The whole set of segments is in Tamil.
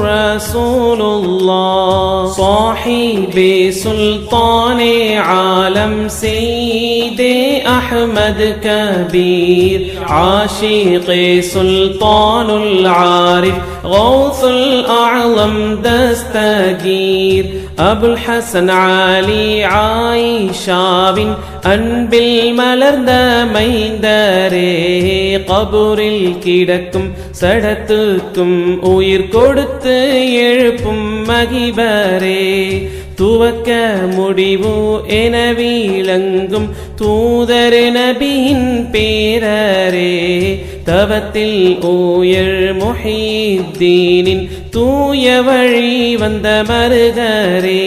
رسول الله. صاحب سلطان عالم سيد أحمد كبير. عاشق سلطان العارف غوث الأعظم دستگير. அபுல் ஹசன் அலி ஆயிஷாவின் அன்பில் மலர்ந்த மைந்தரே கபூரில் கிடக்கும் சடத்துக்கும் உயிர் கொடுத்து எழுப்பும் மகிபரே. துவக்க முடிவோ என வீழங்கும் தூதர் நபியின் பேரரே. தவத்தில் ஓயர் மொஹீத்தீனின் தூய வழி வந்த மருகரே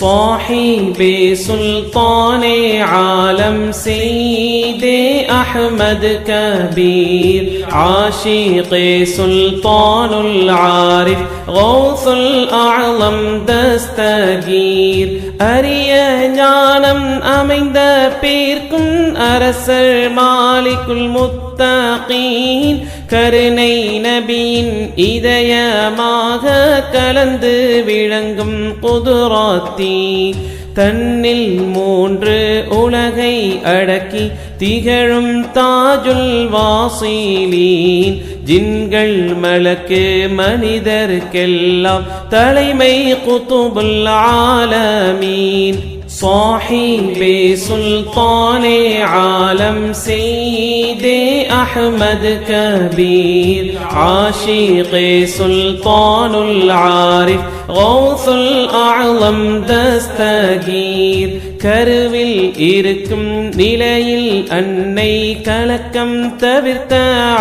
சாஹிபே சுல்தானே ஆலம் செய்தே அஹமது கபீர். ஆஷிகே சுல்தானுல் ஆரிஃப் கௌசுல் ஆலம் தஸ்தகீர். அரிய ஞானம் அமைந்த பேர்க்கும் அரசர் மாலிக்குல் முத்தகீன். கருணை நபியின் இதயமாக கலந்து விளங்கும் குதுராத்தி தன்னில் மூன்று உலகை அடக்கி திகழும் தாஜுல் வாசீலீன். ஜின்கள் மலக்கு மனிதர்க்கெல்லாம் தலைமை குத்துபுல் ஆலமீன். صاحب سلطان عالم سيد أحمد كبير عاشق سلطان العارف غوث الأعظم دستگير. கருவில் இருக்கும் நிலையில் அன்னை கலக்கம் தவிர்த்த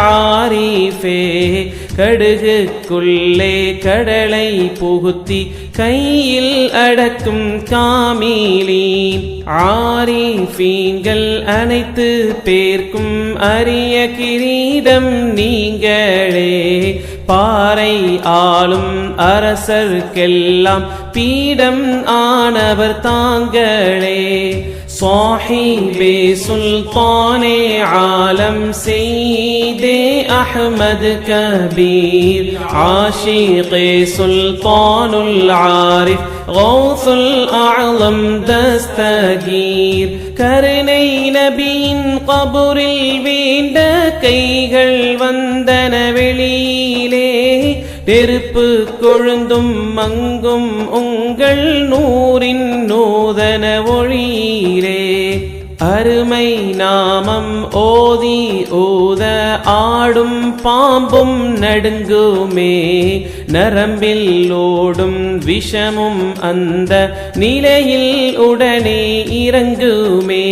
ஆரிஃபே கடுகுக்குள்ளே கடலை புகுத்தி கையில் அடக்கும் காமிலி. ஆரிஃபீங்கள் அனைத்து பேர்க்கும் அரிய கிரீடம் நீங்களே பாறை ஆளும் அரசர்க்கெல்லாம் பீடம் ஆனவர் தாங்களே. صاحب سلطان عالم سيد أحمد كبير عاشق سلطان العارف غوث الأعظم دستگير கருணை நபியின் கபுரில் வேண்ட கைகள் வந்தன வெளியிலே நெருப்பு கொழுந்தும் மங்கும் உங்கள் நூறின் நூதன ஒளியிலே அருமை நாமம் ஓதி ஓத ஆடும் பாம்பும் நடுங்குமே. நரம்பில் ஓடும் விஷமும் அந்த நிலையில் உடனே இறங்குமே.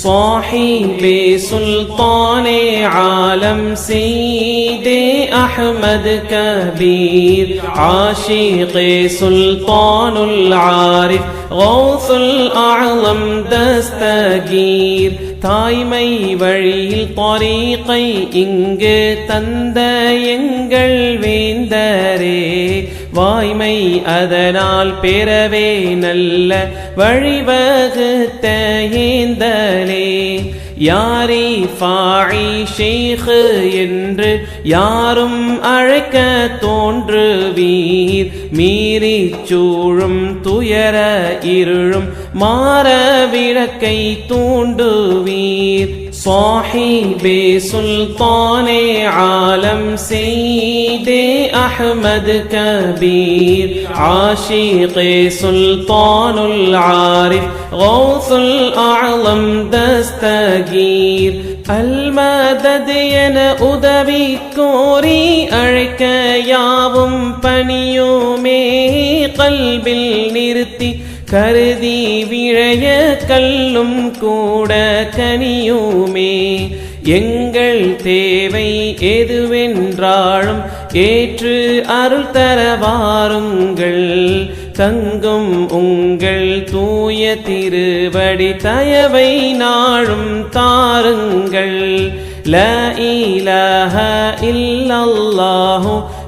صاحب سلطان عالم سيد أحمد كبير عاشق سلطان العارف غوث الأعظم دستگير தாய்மை வழியில் தொரீக்கை இங்கு தந்த எங்கள் வேந்தரே வாய்மை அதனால் பெறவே நல்ல வழிவகுத்த ஏந்தலே. யாரி ஃபாயி ஷேஹு என்று யாரும் அழைக்க தோன்றுவீர். மீறி சூழும் துயர இருளும் மாற விளக்கை தூண்டுவீர். صاحب سلطان عالم سيد أحمد كبير عاشق سلطان العارف غوث الأعظم دستگير அல்மதது என உதவி கோரி அழைக்க யாவும் பணியுமே கல்பில் நிறுத்தி கருதி விழைய கல்லும் கூட கனியுமே. எங்கள் தேவை எதுவென்றாலும் ஏற்று அருள் தரவாருங்கள் தங்கும் உங்கள் தூய திருவடி தயவை நாளும் தாருங்கள். ல இலஹ இல்லல்லாஹு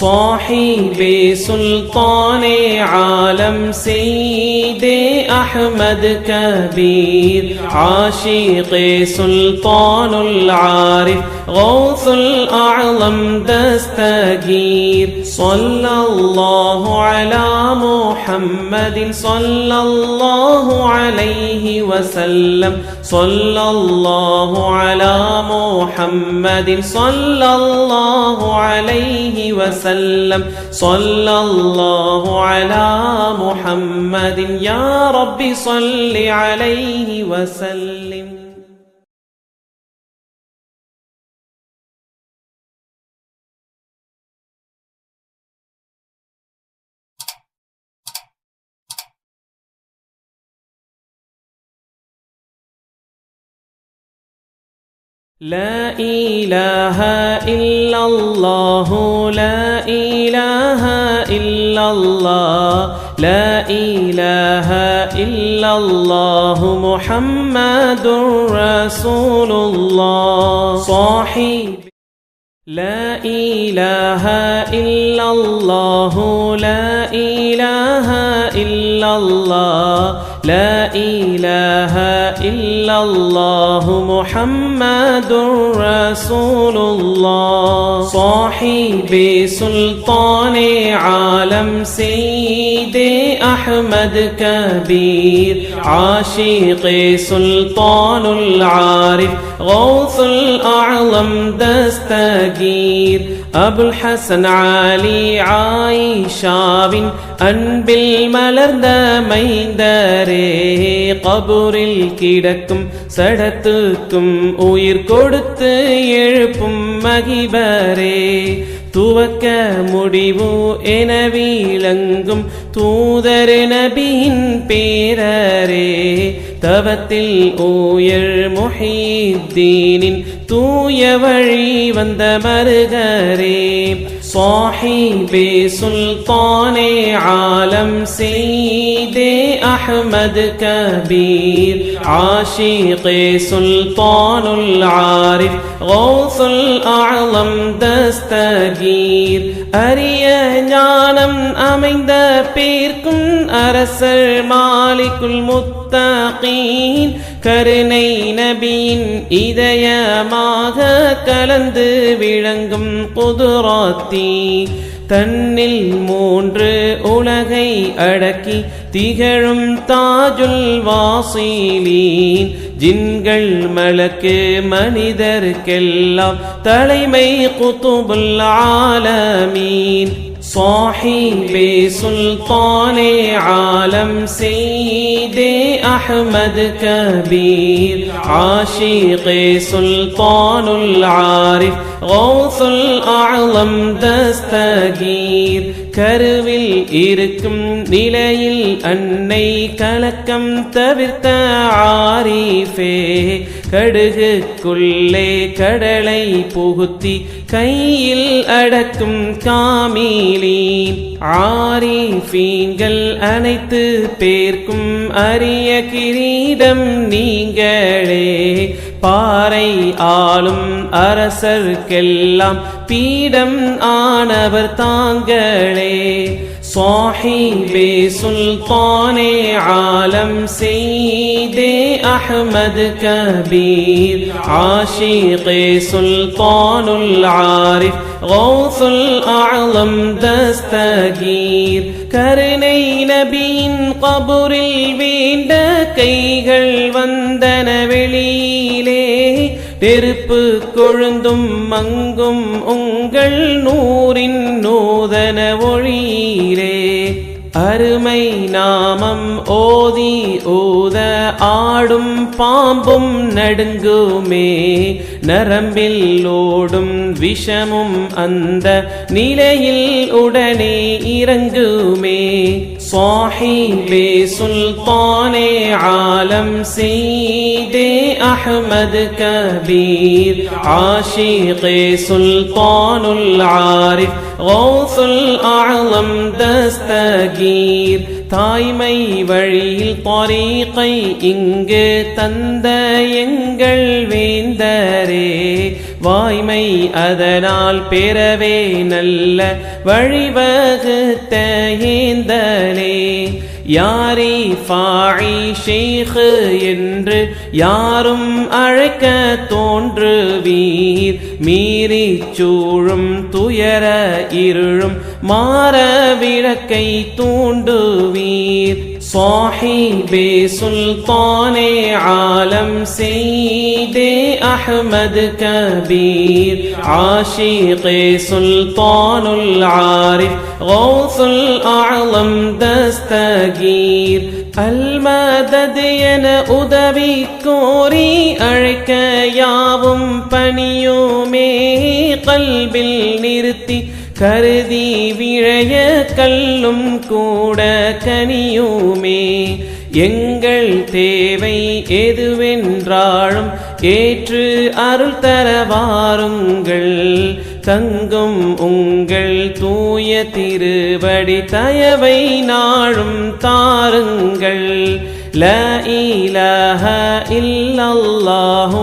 صاحب سلطان عالم سيد أحمد كبير عاشق سلطان العارف غوث الأعظم دستگير. صلى الله على محمد صلى الله عليه وسلم. صلى الله على محمد صلى الله عليه وسلم. صلى الله على محمد. يا رب صل عليه وسلم. لا إله إلا الله لا إلا الله. لا إله إلا الله. محمد رسول الله. صاحب. لا إله إلا الله. لا إله إلا الله. لا إله إلا الله محمد رسول الله. صاحب سلطان عالم سيد أحمد كبير. عاشق سلطان العارف غوث الأعظم دستگير. அபுல் ஹசன் அலி ஆயிஷாவின் அன்பில் மலர்ந்த மைந்தரே கபூரில் கிடக்கும் சடத்துக்கும் உயிர் கொடுத்து எழுப்பும் மகிபரே. துவக்க முடிவு என வீழங்கும் தூதர் நபியின் பேரரே. தவத்தில் ஊயர் முஹீத்தீனின் தூய வழி வந்த மருகரே. صاحبي سلطان عالم سيدي أحمد كبير عاشق سلطان العارف غوث الأعظم دستگير அரிய ஞானம் அமைந்த பேர்க்கும் அரசர் மாலிக்குல் முத்தகீன் கருணை நபியின் இதயமாக கலந்து விளங்கும் குதுராத்தி தன்னில் மூன்று உலகை அடக்கி திகழும் தாஜுல் வாசீலீன். ஜின்கள் மலக்கு மனிதர்க்கெல்லாம் தலைமை குத்துபுல் ஆலமீன். صاحب سلطان عالم سيد أحمد كبير عاشق سلطان العارف غوث الأعظم دستگير கருவில் இருக்கும் நிலையில் அன்னை கலக்கம் தவிர்த்த ஆரிஃபே கடுகுக்குள்ளே கடலை புகுத்தி கையில் அடக்கும் காமீலீன் ஆரிஃபீன்கள் அனைத்து பேர்க்கும் அரிய கிரீடம் நீங்களே. பாறை ஆளும் அரசர்க்கெல்லாம் பீடம் ஆனவர் தாங்களே. صاحب سلطان عالم سيد أحمد كبير عاشق سلطان العارف غوث الأعظم دستگير கருணை நபியின் கபுரில் வேண்ட கைகள் வந்தன வெளியிலே நெருப்பு கொழுந்தும் மங்கும் உங்கள் நூறின் நூதன ஒழியிலே அருமை நாமம் ஓதி ஓத ஆடும் பாம்பும் நடுங்குமே. நரம்பில் ஓடும் விஷமும் அந்த நிலையில் உடனே இறங்குமே. صاحبي سلطان عالم سيدي أحمد كبير عاشق سلطان العارف غوث الأعظم دستگير. தாய்மை வழியில் தரீகை இங்கு தந்த எங்கள் வேந்தரே. வாய்மை அதனால் பெறவே நல்ல வழிவகுத்த ஏந்தலே. யாரே ஃபாயி ஷேக் என்று யாரும் அழைக்க தோன்றுவீர். மீறி சூழும் துயர இருளும் மாற விளக்கை தூண்டுவீர். صاحب سلطان عالم سيد أحمد كبير عاشق سلطان العارف غوث الأعظم دستگیر അൽമദത് എന أركيا അഴക്കയാവും പണിയുമേ قلب നിർത്തി கருதி விழைய கல்லும் கூட கனியுமே. எங்கள் தேவை எதுவென்றாலும் ஏற்று அருள் தரவாருங்கள் தங்கும் உங்கள் தூய திருவடி தயவை நாளும் தாருங்கள். ல இலஹ இல்லல்லாஹு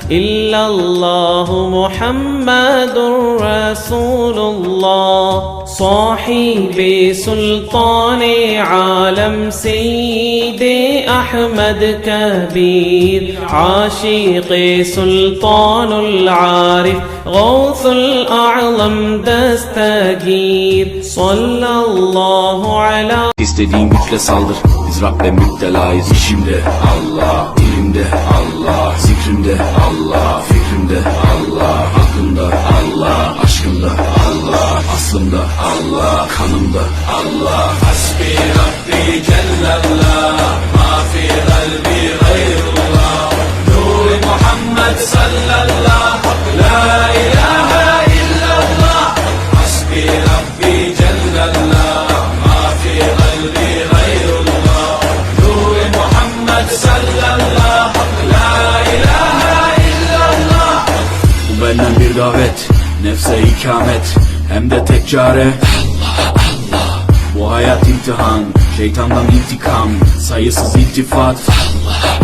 إلا الله محمد رسول الله صاحب سلطان عالم سيدي أحمد كبير عاشق سلطان العارف غوث الأعظم دستگير صلى الله على İstediğin güçle saldır. Biz Rabbe müptelayız İşimde Allah Dilimde Allah. Zikrimde Allah Fikrimde Allah Aklımda Allah Aşkımda Allah Aslımda Allah Kanımda Allah. Hasbi Rabbi Cellallah Ma fi kalbi gayrullah. Nuri Muhammed sallallahu La ilahe Nefse ikamet Hem de tek çare. Allah Allah Bu hayat imtihan Şeytandan intikam Sayısız iltifat. Allah